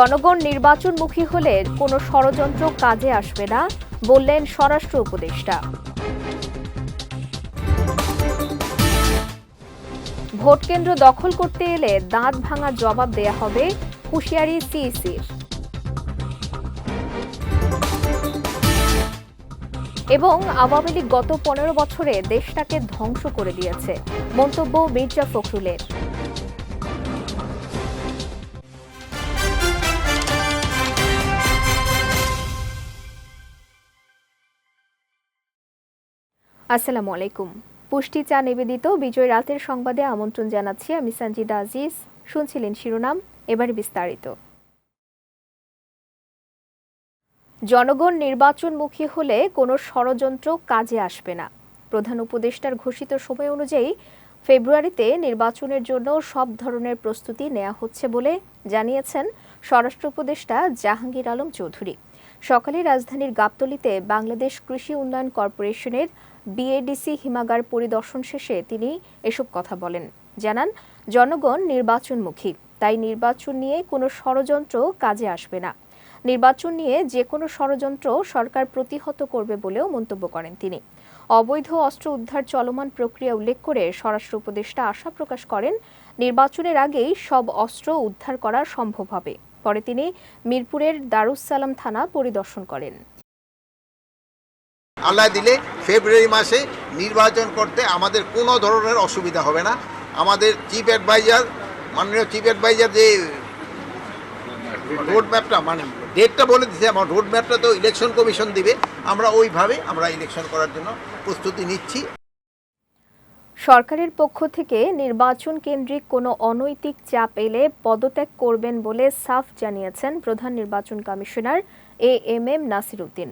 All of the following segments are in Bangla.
জনগণ নির্বাচনমুখী হলে কোনো ষড়যন্ত্র কাজে আসবে না, বললেন স্বরাষ্ট্র উপদেষ্টা। ভোট কেন্দ্র দখল করতে এলে দাঁত ভাঙা জবাব দেয়া হবে হুঁশিয়ারি সিইসির। এবং আওয়ামী লীগ গত পনেরো বছরে দেশটাকে ধ্বংস করে দিয়েছে, মন্তব্য মির্জা ফখরুলের। আসসালামু আলাইকুম। পুষ্টি চা নিবেদিত বিজয় রাতের সংবাদে আমন্ত্রণ জানাচ্ছি আমি সঞ্জিদা আজিজ। শুনছিলেন শিরোনাম, এবারে বিস্তারিত। জনগণ নির্বাচনমুখী হলে কোনো ষড়যন্ত্র কাজে আসবে না। প্রধান উপদেষ্টার ঘোষিত সময় অনুযায়ী ফেব্রুয়ারিতে নির্বাচনের জন্য সব ধরনের প্রস্তুতি নেওয়া হচ্ছে বলে জানিয়েছেন স্বরাষ্ট্র উপদেষ্টা জাহাঙ্গীর আলম চৌধুরী। সকালে রাজধানীর গাবতলীতে বাংলাদেশ কৃষি উন্নয়ন কর্পোরেশনের বিএডিসি হিমাগার পরিদর্শন শেষে তিনি এসব কথা বলেন। জানান, জনগণ নির্বাচনমুখী, তাই নির্বাচন নিয়ে কোনো ষড়যন্ত্র কাজে আসবে না। নির্বাচন নিয়ে যে কোনো ষড়যন্ত্র সরকার প্রতিহত করবে বলেও মন্তব্য করেন তিনি। অবৈধ অস্ত্র উদ্ধার চলমান প্রক্রিয়া উল্লেখ করে স্বরাষ্ট্র উপদেষ্টা আশা প্রকাশ করেন, নির্বাচনের আগেই সব অস্ত্র উদ্ধার করা সম্ভব হবে। পরে তিনি মিরপুরের দারুস সালাম থানা পরিদর্শন করেন। আল্লাহ দিলে ফেব্রুয়ারি মাসে নির্বাচন করতে আমাদের কোনো ধরনের অসুবিধা হবে না। আমাদের চিফ অ্যাডভাইজার মাননীয় চিফ অ্যাডভাইজার যে রোড ম্যাপটা মানে ডেটটা বলে দিচ্ছে আমার রোড ম্যাপটা তো ইলেকশন কমিশন দিবে। আমরা ওইভাবে আমরা ইলেকশন করার জন্য প্রস্তুতি নিচ্ছি। সরকারের পক্ষ থেকে নির্বাচন কেন্দ্রিক কোনো অনৈতিক চাপ এলে পদত্যাগ করবেন বলে সাফ জানিয়েছেন প্রধান নির্বাচন commissioner A M M Nasir Uddin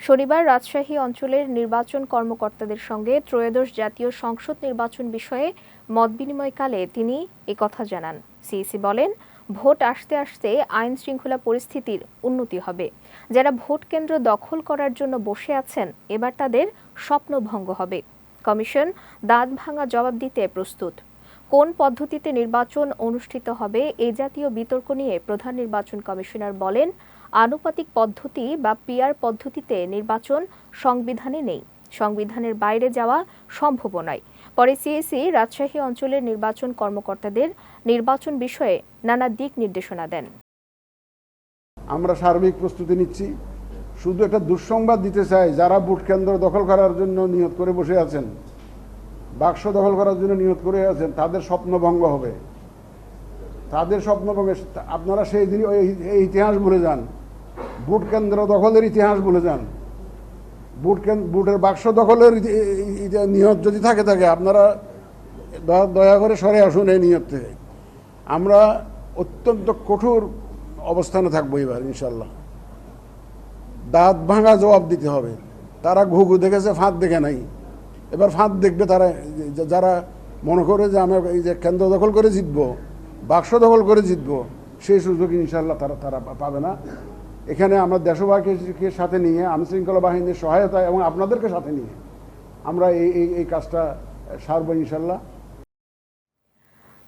শনিবার রাজশাহী অঞ্চলের নির্বাচন কর্মকর্তাদের সঙ্গে ত্রয়োদশ জাতীয় সংসদ নির্বাচন বিষয়ে মত মতবিনিময়কালে তিনি একথা জানান। সিইসি বলেন, ভোট আসতে আসতে আইন শৃঙ্খলা পরিস্থিতির উন্নতি হবে। যারা ভোট কেন্দ্র দখল করার জন্য বসে আছেন, এবার তাদের স্বপ্নভঙ্গ হবে। কমিশন দাঁত ভাঙা জবাব দিতে প্রস্তুত। কোন পদ্ধতিতে নির্বাচন অনুষ্ঠিত হবে এ জাতীয় বিতর্ক নিয়ে প্রধান নির্বাচন কমিশনার বলেন আনুপাতিক পদ্ধতি বা পিআর পদ্ধতিতে নির্বাচন সংবিধানে নেই। সংবিধানের বাইরে যাওয়া সম্ভব নয়। পরে সিএসি রাজশাহী অঞ্চলের নির্বাচন কর্মকর্তাদের নির্বাচন বিষয়ে নানা দিক নির্দেশনা দেন। আমরা সার্বিক প্রস্তুতি নিচ্ছি। শুধু একটা দুঃসংবাদ দিতে চাই, যারা ভোট কেন্দ্র দখল করার জন্য নিয়ত করে বসে আছেন, বাক্স দখল করার জন্য নিয়ত করে আছেন, তাদের স্বপ্নভঙ্গ হবে। তাদের স্বপ্নভঙ্গে আপনারা সেই দিন ওই ইতিহাস ভুলে যান। ভোট কেন্দ্র দখলের ইতিহাস বলে যান। কেন্দ্র ভোটের বাক্স দখলের নিয়ত যদি থাকে থাকে, আপনারা দয়া করে সরে আসুন এই নিয়ত। থেকে আমরা অত্যন্ত কঠোর অবস্থানে থাকব এবার ইনশাল্লাহ দাঁত ভাঙা জবাব দিতে হবে। তারা ঘুঘু দেখেছে, ফাঁদ দেখে নাই। এবার ফাঁদ দেখবে তারা, যারা মনে করে যে আমরা এই যে কেন্দ্র দখল করে জিতবো, বাক্স দখল করে জিতবো, সেই সুযোগ ইনশাল্লাহ তারা তারা পাবে না। এখানে আমরা দেশবাসীকে সাথে নিয়ে, আইনশৃঙ্খলা বাহিনীর সহায়তা এবং আপনাদেরকে সাথে নিয়ে আমরা এই এই কাজটা সারবো ইনশাল্লাহ।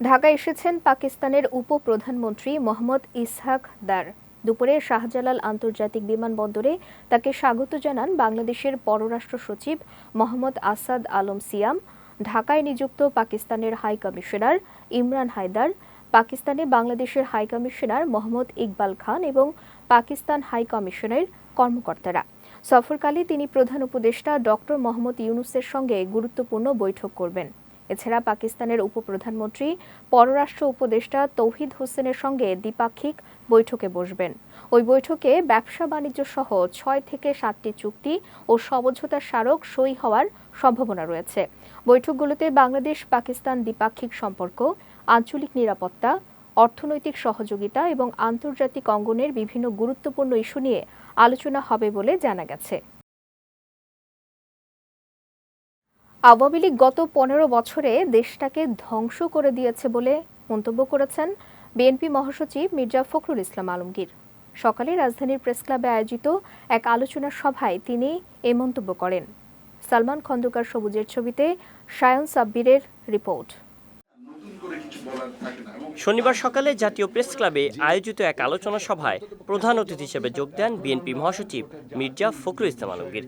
ঢাকায় এসেছেন পাকিস্তানের উপপ্রধানমন্ত্রী মোহাম্মদ ইসহাক দার। দুপুরে শাহজালাল আন্তর্জাতিক বিমানবন্দরে তাকে স্বাগত জানান বাংলাদেশের পররাষ্ট্র সচিব মোহাম্মদ আসাদ আলম সিয়াম, ঢাকায় নিযুক্ত পাকিস্তানের হাই কমিশনার ইমরান হায়দার, পাকিস্তানে বাংলাদেশের হাই কমিশনার মোহাম্মদ ইকবাল খান এবং পাকিস্তান হাই কমিশনের কর্মকর্তারা। সফরকালে তিনি প্রধান উপদেষ্টা ডক্টর মোহাম্মদ ইউনুসের সঙ্গে গুরুত্বপূর্ণ বৈঠক করবেন। এছাড়া পাকিস্তানের উপপ্রধানমন্ত্রী, পররাষ্ট্র উপদেষ্টা তৌহিদ হোসেনের সঙ্গে দ্বিপাক্ষিক বৈঠকে বসবেন। ওই বৈঠকে ব্যবসা বাণিজ্য সহ ছয় থেকে সাতটি চুক্তি ও সমঝোতা স্মারক সই হওয়ার সম্ভাবনা রয়েছে। বৈঠকগুলোতে বাংলাদেশ পাকিস্তান দ্বিপাক্ষিক সম্পর্ক, আঞ্চলিক নিরাপত্তা অর্থনৈতিক সহযোগিতা এবং আন্তর্জাতিক অঙ্গনের বিভিন্ন গুরুত্বপূর্ণ ইস্যু নিয়ে আলোচনা হবে বলে জানা গেছে। আওয়ামী লীগ গত পনেরো বছরে দেশটাকে ধ্বংস করে দিয়েছে বলে মন্তব্য করেছেন বিএনপি মহাসচিব মির্জা ফখরুল ইসলাম আলমগীর। সকালে রাজধানীর প্রেস ক্লাবে আয়োজিত এক আলোচনা সভায় তিনি এ মন্তব্য করেন। সালমান খন্দকার সবুজের ছবিতে সায়ন সাব্বিরের রিপোর্ট। শনিবার সকালে জাতীয় প্রেস ক্লাবে আয়োজিত এক আলোচনা সভায় প্রধান অতিথি হিসেবে যোগ দেন বিএনপি মহাসচিব মির্জা ফখরুল ইসলাম আলমগীর।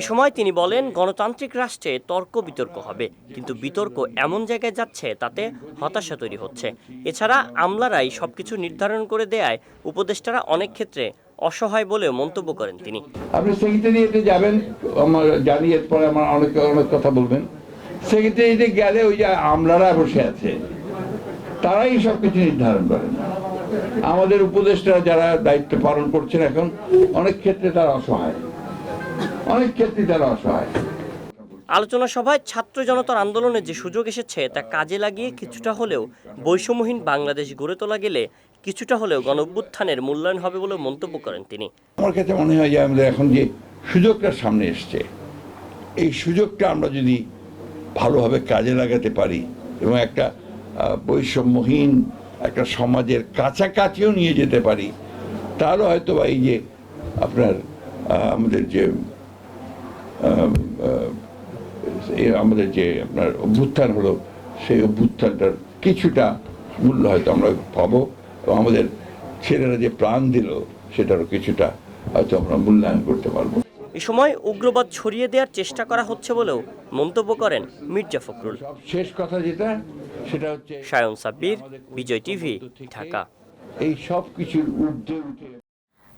এ সময় তিনি বলেন গণতান্ত্রিক রাষ্ট্রে তর্ক বিতর্ক হবে কিন্তু বিতর্ক এমন জায়গায় যাচ্ছে তাতে হতাশা তৈরি হচ্ছে। এছাড়া আমলারাই সবকিছু নির্ধারণ করে দেয়ায় উপদেষ্টারা অনেক ক্ষেত্রে অসহায় বলেও মন্তব্য করেন তিনি। আপনি সেক্রেটারিয়েটে যাবেন আমার জানি এরপরে আমার অনেক অনেক কথা বলবেন। সেক্রেটারিয়েটে গেলে ওই যে আমলারা বসে আছে তারাই সব কিছু নির্ধারণ করেন আমাদের উপদেষ্টা যারা দায়িত্ব পালন করছেন এখন অনেক ক্ষেত্রে তারা অসহায়। অনেক ক্ষেত্রে তারা অসহায়। আলোচনা সভায় ছাত্র জনতার আন্দোলনে যে সুযোগ এসেছে তা কাজে লাগিয়ে কিছুটা হলেও বৈষম্যহীন বাংলাদেশ গড়ে তোলা গেলে কিছুটা হলেও গণঅভ্যুত্থানের মূল্যায়ন হবে বলে মন্তব্য করেন তিনি। আমার কাছে মনে হয় যে আমাদের এখন যে সুযোগটা সামনে এসছে এই সুযোগটা আমরা যদি ভালোভাবে কাজে লাগাতে পারি এবং একটা বৈষম্যহীন একটা সমাজের কাছাকাছিও নিয়ে যেতে পারি। তাহলে হয়তো বা এই যে আপনার আমাদের যে আমাদের যে আপনার অভ্যুত্থান হলো, সেই অভ্যুত্থানটার কিছুটা মূল্য হয়তো আমরা পাবো এবং আমাদের ছেলেরা যে প্রাণ দিল, সেটারও কিছুটা হয়তো আমরা মূল্যায়ন করতে পারব। এ সময় উগ্রবাদ ছড়িয়ে দেওয়ার চেষ্টা করা হচ্ছে বলেও মন্তব্য করেন মির্জা ফখরুল। শেষ কথা যেটা সেটা হচ্ছে সায়ন সাব্বির বিজয় টিভি ঢাকা। এই সব কিছুর ঊর্ধ্বে উঠে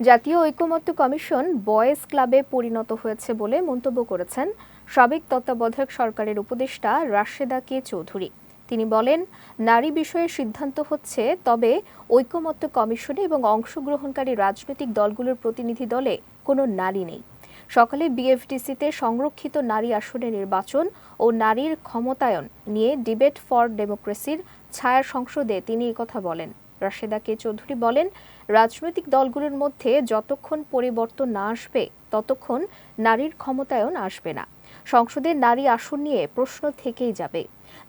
জাতীয় ঐকমত্য কমিশন বয়েজ ক্লাবে পরিণত হয়েছে বলে মন্তব্য করেছেন সাবেক তত্ত্বাবধায়ক সরকারের উপদেষ্টা রাশেদা কে চৌধুরী। তিনি বলেন নারী বিষয়ে সিদ্ধান্ত হচ্ছে তবে ঐকমত্য কমিশনে এবং অংশগ্রহণকারী রাজনৈতিক দলগুলোর প্রতিনিধি দলে কোনো নারী নেই। সকালে বিএফটিসিতে সংরক্ষিত নারী আসনে নির্বাচন ও নারীর ক্ষমতায়ন নিয়ে ডিবেট ফর ডেমোক্রেসির ছায়া সংসদে তিনি কথা বলেন। রাশেদা কে চৌধুরী বলেন, রাজনৈতিক দলগুলোর মধ্যে যতক্ষণ পরিবর্তন না আসবে, ততক্ষণ নারীর ক্ষমতায়ন আসবে না। সংসদে নারী আসন নিয়ে প্রশ্ন থেকেই যাবে।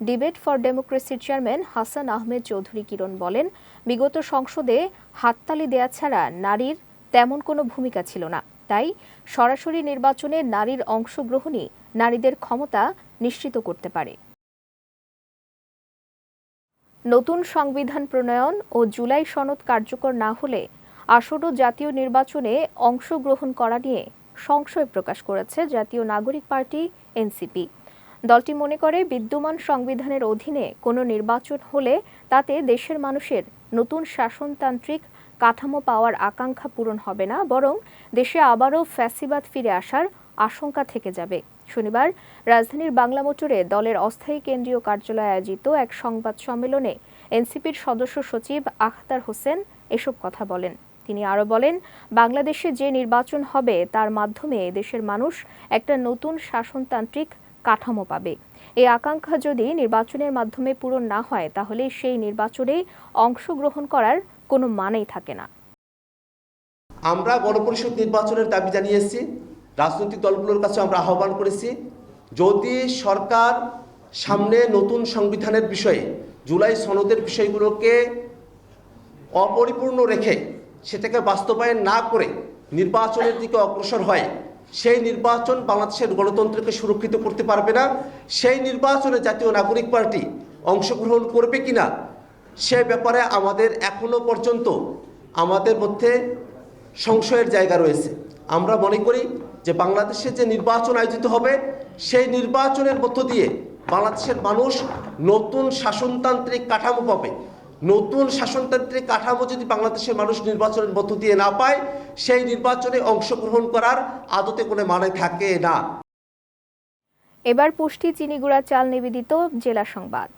ডিবেট ফর ডেমোক্রেসির চেয়ারম্যান হাসান আহমেদ চৌধুরী কিরণ বলেন, বিগত সংসদে হাততালি দেয়া ছাড়া নারীর তেমন কোনো ভূমিকা ছিল না। তাই সরাসরি নির্বাচনে নারীর অংশগ্রহণই নারীদের ক্ষমতা নিশ্চিত করতে পারে। নতুন সংবিধান প্রণয়ন ও জুলাই সনদ কার্যকর না হলে আসন্ন জাতীয় নির্বাচনে অংশগ্রহণ করা নিয়ে সংশয় প্রকাশ করেছে জাতীয় নাগরিক পার্টি, এনসিপি। দলটি মনে করে বিদ্যমান সংবিধানের অধীনে কোনো নির্বাচন হলে তাতে দেশের মানুষের নতুন শাসনতান্ত্রিক কাঠামো পাওয়ার আকাঙ্ক্ষা পূরণ হবে না, বরং দেশে আবারও ফ্যাসিবাদ ফিরে আসার আশঙ্কা থেকে যাবে। শনিবার রাজধানীর বাংলা মোটরে দলের অস্থায়ী কেন্দ্রীয় কার্যালয়ে আয়োজিত এক সংবাদ সম্মেলনে এনসিপির সদস্য সচিব আখতার হোসেন এসব কথা বলেন। তিনি আরও বলেন, বাংলাদেশে যে নির্বাচন হবে তার মাধ্যমে দেশের মানুষ একটা নতুন শাসনতান্ত্রিক কাঠামো পাবে। এই আকাঙ্ক্ষা যদি নির্বাচনের মাধ্যমে পূরণ না হয়, তাহলে সেই নির্বাচনে অংশগ্রহণ করার কোনো মানেই থাকে না। আমরা গণপরিষদ নির্বাচনের দাবি জানিয়েছি রাজনৈতিক দলগুলোর কাছে আমরা আহ্বান করেছি, যদি সরকার সামনে নতুন সংবিধানের বিষয়ে, জুলাই সনদের বিষয়গুলোকে অপরিপূর্ণ রেখে সেটাকে বাস্তবায়ন না করে নির্বাচনের দিকে অগ্রসর হয়, সেই নির্বাচন বাংলাদেশের গণতন্ত্রকে সুরক্ষিত করতে পারবে না, সেই নির্বাচনে জাতীয় নাগরিক পার্টি অংশগ্রহণ করবে কিনা সে ব্যাপারে আমাদের এখনও পর্যন্ত আমাদের মধ্যে সংশয়ের জায়গা রয়েছে। আমরা মনে করি যে বাংলাদেশে যে নির্বাচন আয়োজিত হবে, সেই নির্বাচনের মধ্য দিয়ে বাংলাদেশের মানুষ নতুন শাসনতান্ত্রিক কাঠামো পাবে। নতুন শাসনতান্ত্রিক কাঠামো যদি বাংলাদেশের মানুষ নির্বাচনের মধ্য দিয়ে না পায়, সেই নির্বাচনে অংশগ্রহণ করার আদতে কোনো মানে থাকে না। এবার পুষ্টি, চিনিগুড়া, চাল নিবেদিত জেলা সংবাদ।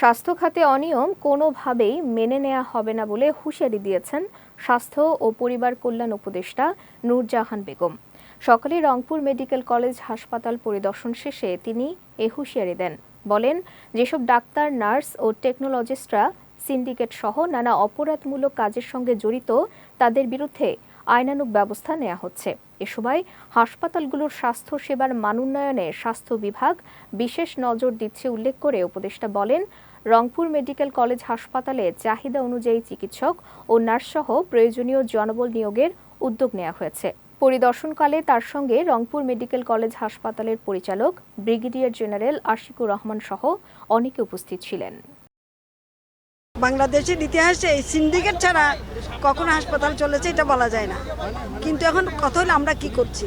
স্বাস্থ্য খাতে অনিয়ম কোনোভাবেই মেনে নেওয়া হবে না বলে হুঁশিয়ারি দিয়েছেন স্বাস্থ্য ও পরিবার কল্যাণ উপদেষ্টা নূরজাহান বেগম। সকালে রংপুর মেডিকেল কলেজ হাসপাতাল পরিদর্শন শেষে তিনি এ হুঁশিয়ারি দেন। বলেন, যেসব ডাক্তার, নার্স ও টেকনোলজিস্টরা সিন্ডিকেট সহ নানা অপরাধমূলক কাজের সঙ্গে জড়িত, তাদের বিরুদ্ধে আইনানুগ ব্যবস্থা নেওয়া হচ্ছে। এ সময় হাসপাতালগুলোর স্বাস্থ্য সেবার মানোন্নয়নে স্বাস্থ্য বিভাগ বিশেষ নজর দিচ্ছে উল্লেখ করে উপদেষ্টা বলেন, রংপুর মেডিকেল কলেজ হাসপাতালে চাহিদা অনুযায়ী চিকিৎসক ও নার্সসহ প্রয়োজনীয় জনবল নিয়োগের উদ্যোগ নেওয়া হয়েছে। পরিদর্শনকালে তার সঙ্গে রংপুর মেডিকেল কলেজ হাসপাতালের পরিচালক ব্রিগেডিয়ার জেনারেল আশিকুর রহমান সহ অনেকে উপস্থিত ছিলেন। বাংলাদেশের ইতিহাসে এই সিন্ডিকেট ছাড়া কখনো হাসপাতাল চলেছে এটা বলা যায় না। কিন্তু এখন কথা হলো আমরা কি করছি?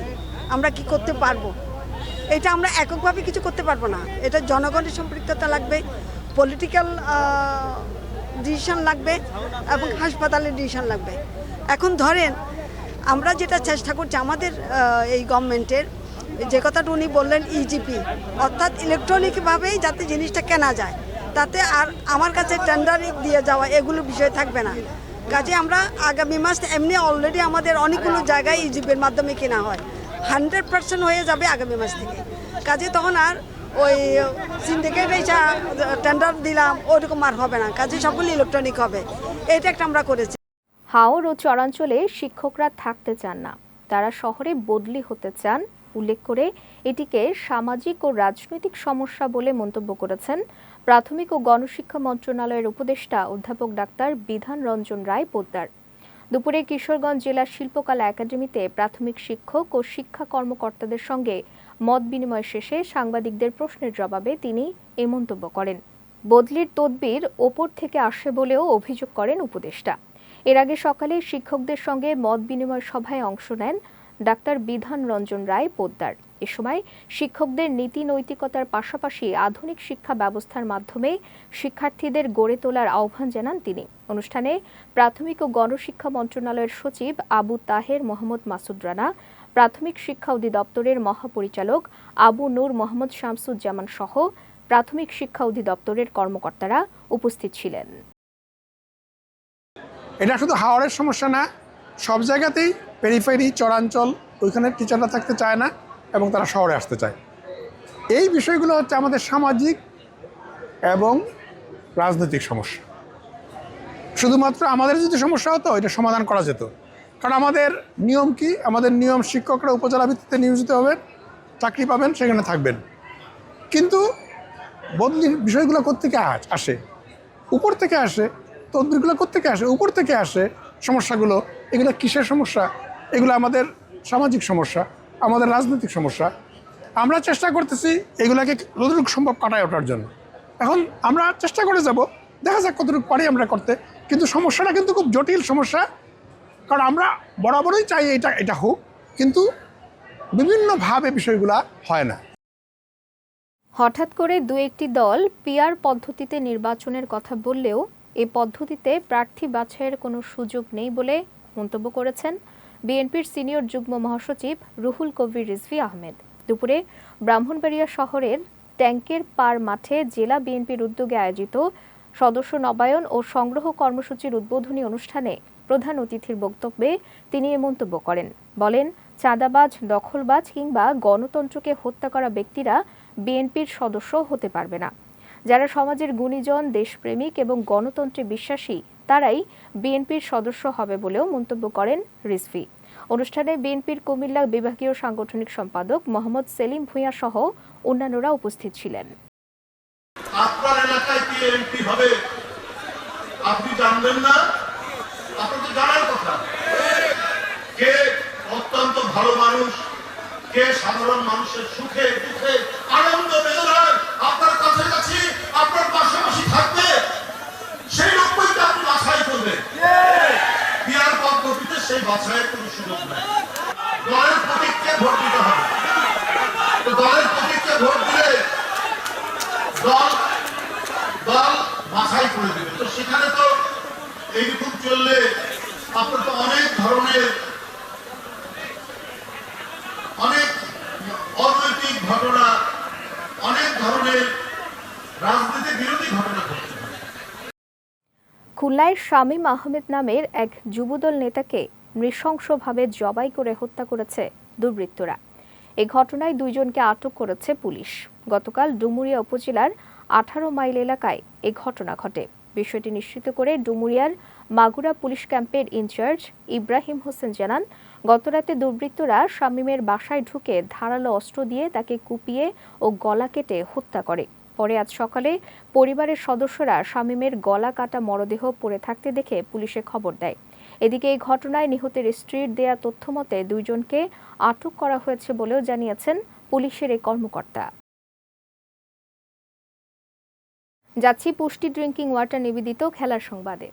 আমরা কি করতে পারব? এটা আমরা এককভাবে কিছু করতে পারব না। এটা জনগণের সম্পৃক্ততা লাগবে পলিটিক্যাল ডিসিশন লাগবে এবং হাসপাতালের ডিসিশন লাগবে। এখন ধরেন, আমরা যেটা চেষ্টা করছি, আমাদের এই গভর্নমেন্টের যে কথাটা উনি বললেন ইজিপি অর্থাৎ ইলেকট্রনিকভাবেই যাতে জিনিসটা কেনা যায়। তাতে আর আমার কাছে টেন্ডার দিয়ে যাওয়া এগুলো বিষয় থাকবে না। কাজে আমরা আগামী মাস এমনি অলরেডি আমাদের অনেকগুলো জায়গায় ইজিপির মাধ্যমে কেনা হয়। হান্ড্রেড পার্সেন্ট হয়ে যাবে আগামী মাস থেকে। কাজে তখন আর ওই সিন্ডিকেট এসা টেন্ডার দিলাম ওইরকম আর হবে না। কাজে সবগুলো ইলেকট্রনিক হবে। এটা একটা আমরা করেছি। হাওর ও চরাঞ্চলে শিক্ষকরা থাকতে চান না। তারা শহরে বদলি হতে চান। উল্লেখ করে এটিকে সামাজিক ও রাজনৈতিক সমস্যা বলে মন্তব্য করেছেন প্রাথমিক ও গণশিক্ষা মন্ত্রণালয়ের উপদেষ্টা অধ্যাপক ডাক্তার বিধান রঞ্জন রায় পোদ্দার। দুপুরে কিশোরগঞ্জ জেলা শিল্পকলা একাডেমিতে প্রাথমিক শিক্ষক ও শিক্ষা কর্মকর্তাদের সঙ্গে মত বিনিময় শেষে সাংবাদিকদের প্রশ্নের জবাবে তিনি এ মন্তব্য করেন। বদলির তদবির ওপর থেকে আসে বলেও অভিযোগ করেন উপদেষ্টা। এর আগে সকালে শিক্ষকদের সঙ্গে মত বিনিময় সভায় অংশ নেন ডাক্তার বিধান রঞ্জন রায় পোদ্দার। এ সময় শিক্ষকদের নীতি নৈতিকতার পাশাপাশি আধুনিক শিক্ষা ব্যবস্থার মাধ্যমে শিক্ষার্থীদের গড়ে তোলার আহ্বান জানান তিনি। অনুষ্ঠানে প্রাথমিক ও গণশিক্ষা মন্ত্রণালয়ের সচিব আবু তাহের মোহাম্মদ মাসুদ রানা, প্রাথমিক শিক্ষা অধিদপ্তরের মহাপরিচালক আবু নূর মোহাম্মদ শামসুজ্জামান সহ প্রাথমিক শিক্ষা অধিদপ্তরের কর্মকর্তারা উপস্থিত ছিলেন। এটা শুধু হাওড়ের সমস্যা না, সব জায়গাতেই পেরিফেরি চরাঞ্চল, ওইখানে টিচাররা থাকতে চায় না। এবং তারা শহরে আসতে চায়। এই বিষয়গুলো হচ্ছে আমাদের সামাজিক এবং রাজনৈতিক সমস্যা। শুধুমাত্র আমাদের যদি সমস্যা হতো, এটা সমাধান করা যেত। কারণ আমাদের নিয়ম কি? আমাদের নিয়ম শিক্ষকরা উপজেলা ভিত্তিতে নিয়োজিত হবেন, চাকরি পাবেন, সেখানে থাকবেন। কিন্তু বদলির বিষয়গুলো কোত্থেকে আস- উপর থেকে আসে, তদবিরগুলো কোত্থেকে আসে? উপর থেকে আসে সমস্যাগুলো। এগুলো কিসের সমস্যা? এগুলো আমাদের সামাজিক সমস্যা। আমাদের রাজনৈতিক সমস্যা। আমরা চেষ্টা করতেছি এগুলাকে যতটুকু সম্ভব কাটায় ওঠার জন্য। এখন আমরা চেষ্টা করে যাব, দেখা যাক কতটুকু পারি আমরা করতে। কিন্তু সমস্যাটা কিন্তু খুব জটিল সমস্যা। কারণ আমরা বরাবরই চাই এটা এটা হোক, কিন্তু বিভিন্নভাবে বিষয়গুলা হয় না। হঠাৎ করে দু একটি দল পিআর পদ্ধতিতে নির্বাচনের কথা বললেও এ পদ্ধতিতে প্রার্থী বাছাইয়ের কোনো সুযোগ নেই বলে মন্তব্য করেছেন। বিএনপির সিনিয়র যুগ্ম মহাসচিব রুহুল কবির রিজভি আহমেদ। দুপুরে ব্রাহ্মণবাড়িয়া শহরের ট্যাঙ্কের পার মাঠে জেলা বিএনপির উদ্যোগে আয়োজিত সদস্য নবায়ন ও সংগ্রহ কর্মসূচির উদ্বোধনী অনুষ্ঠানে প্রধান অতিথির বক্তব্যে তিনি এ মন্তব্য করেন। বলেন, চাঁদাবাজ, দখলবাজ কিংবা গণতন্ত্রকে হত্যা করা ব্যক্তিরা বিএনপির সদস্য হতে পারবে না। যারা সমাজের গুণীজন, দেশপ্রেমিক এবং গণতন্ত্রে বিশ্বাসী তারাই বিএনপির সদস্য হবে বলেও মন্তব্য করেন রিজভি। অনুষ্ঠানে বিএনপির কুমিল্লা বিভাগীয় সাংগঠনিক সম্পাদক মোহাম্মদ সেলিম ভূঁইয়া সহ অন্যান্যরা উপস্থিত ছিলেন। আপনার এলাকায় কি এমপি হবে। আপনি জানবেন না, আপনার তো জানার কথা। কে অত্যন্ত ভালো মানুষ, কে সাধারণ মানুষের সুখে দুঃখে আনন্দ, বেদনায় আপনার কাছাকাছি, আপনার পাশাপাশি থাকবে সেই লোকই তো আপনি বাছাই করবেন বিয়ার পদ্ধতিতে সেই বাছাইয়ের কোনো সুযোগ দলের প্রতীককে ভোট দিতে হবে। তো দলের প্রতীককে ভোট দিলে দল দল বাছাই করে দেবে। তো সেখানে তো এইরকম চললে আপনার তো অনেক ধরনের, অনেক অনৈতিক ঘটনা, অনেক ধরনের রাজনীতি বিরোধী ঘটনা ঘটতে পারে খুলনায় শামীম আহমেদ নামের এক যুবদল নেতাকে নৃশংসভাবে জবাই করে হত্যা করেছে দুর্বৃত্তরা। এ ঘটনায় দুইজনকে আটক করেছে পুলিশ। গতকাল ডুমুরিয়া উপজেলার আঠারো মাইল এলাকায় এ ঘটনা ঘটে। বিষয়টি নিশ্চিত করে ডুমুরিয়ার মাগুরা পুলিশ ক্যাম্পের ইনচার্জ ইব্রাহিম হোসেন জানান, গতরাতে দুর্বৃত্তরা শামীমের বাসায় ঢুকে ধারালো অস্ত্র দিয়ে তাকে কুপিয়ে ও গলা কেটে হত্যা করে। পরে আজ সকালে পরিবারের সদস্যরা শামীমের গলা কাটা মরদেহ পড়ে থাকতে দেখে পুলিশে খবর দেয়। এদিকে এই ঘটনায় নিহতের স্ত্রীর দেয়া তথ্য মতে দুইজনকে আটক করা হয়েছে বলেও জানিয়েছেন পুলিশের এই কর্মকর্তা। যাচ্ছি পুষ্টি ড্রিঙ্কিং ওয়াটার নিবেদিত খেলার সংবাদে।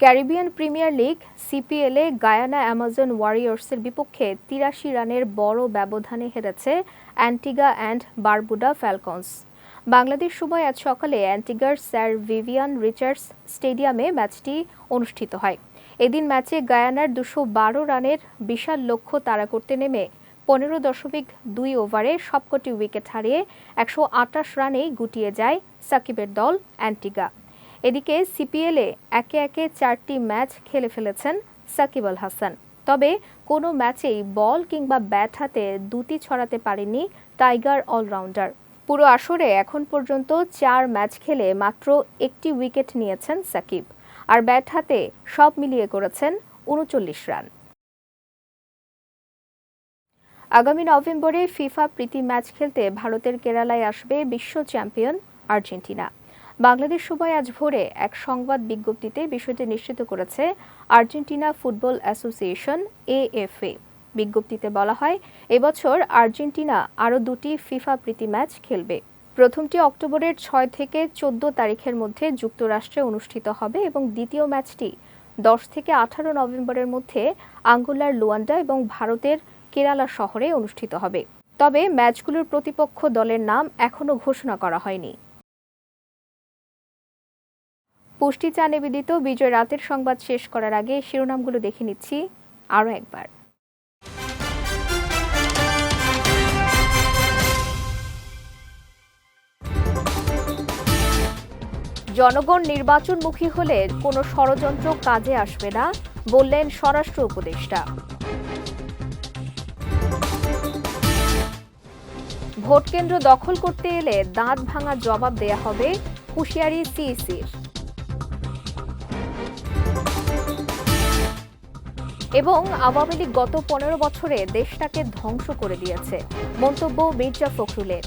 ক্যারিবিয়ান প্রিমিয়ার লিগ, সিপিএলে গায়ানা অ্যামাজন ওয়ারিয়র্সের বিপক্ষে তিরাশি রানের বড় ব্যবধানে হেরেছে Antigua and Barbuda Falcons. Bangladesh সময় আজ সকালে অ্যান্টিগার স্যার ভিভিয়ান রিচার্ডস স্টেডিয়ামে ম্যাচটি অনুষ্ঠিত হয়। এদিন ম্যাচে গায়ানার দুশো বারো রানের বিশাল লক্ষ্য তাড়া করতে নেমে পনেরো দশমিক দুই ওভারে সবকটি উইকেট হারিয়ে একশো আটাশ রানেই গুটিয়ে যায় সাকিবের দল অ্যান্টিগা। এদিকে সিপিএলে একে একে চারটি ম্যাচ খেলে ফেলেছেন সাকিব আল হাসান। তবে কোনো ম্যাচেই বল কিংবা ব্যাট হাতে দুটি ছড়াতে পারেননি টাইগার অলরাউন্ডার। পুরো আসরে এখন পর্যন্ত চার ম্যাচ খেলে মাত্র একটি উইকেট নিয়েছেন সাকিব। আর ব্যাট হাতে সব মিলিয়ে করেছেন উনচল্লিশ রান। আগামী নভেম্বরে ফিফা প্রীতি ম্যাচ খেলতে ভারতের কেরালায় আসবে বিশ্ব চ্যাম্পিয়ন আর্জেন্টিনা। বাংলাদেশ সময় আজ ভোরে এক সংবাদ বিজ্ঞপ্তিতে বিষয়টি নিশ্চিত করেছে আর্জেন্টিনা ফুটবল অ্যাসোসিয়েশন, এএফএ। বিজ্ঞপ্তিতে বলা হয়, এবছর আর্জেন্টিনা আরও দুটি ফিফা প্রীতি ম্যাচ খেলবে। প্রথমটি অক্টোবরের ছয় থেকে চোদ্দ তারিখের মধ্যে যুক্তরাষ্ট্রে অনুষ্ঠিত হবে এবং দ্বিতীয় ম্যাচটি দশ থেকে আঠারো নভেম্বরের মধ্যে আঙ্গুলার লুয়ান্ডা এবং ভারতের কেরালা শহরে অনুষ্ঠিত হবে। তবে ম্যাচগুলোর প্রতিপক্ষ দলের নাম এখনও ঘোষণা করা হয়নি। পুষ্টি চা নিবেদিত। বিজয় রাতের সংবাদ শেষ করার আগে শিরোনামগুলো দেখে নিচ্ছি আরও একবার। জনগণ নির্বাচনমুখী হলে কোনো ষড়যন্ত্র কাজে আসবে না, বললেন স্বরাষ্ট্র উপদেষ্টা। ভোটকেন্দ্র দখল করতে এলে দাঁত ভাঙা জবাব দেয়া হবে হুঁশিয়ারি সিইসির। এবং আওয়ামী লীগ গত পনেরো বছরে দেশটাকে ধ্বংস করে দিয়েছে। মন্তব্য মির্জা ফখরুলের।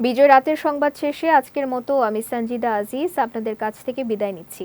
বিজয় রাতের সংবাদ শেষে আজকের মতো আমি সঞ্জিদা আজিজ, আপনাদের কাছ থেকে বিদায় নিচ্ছি।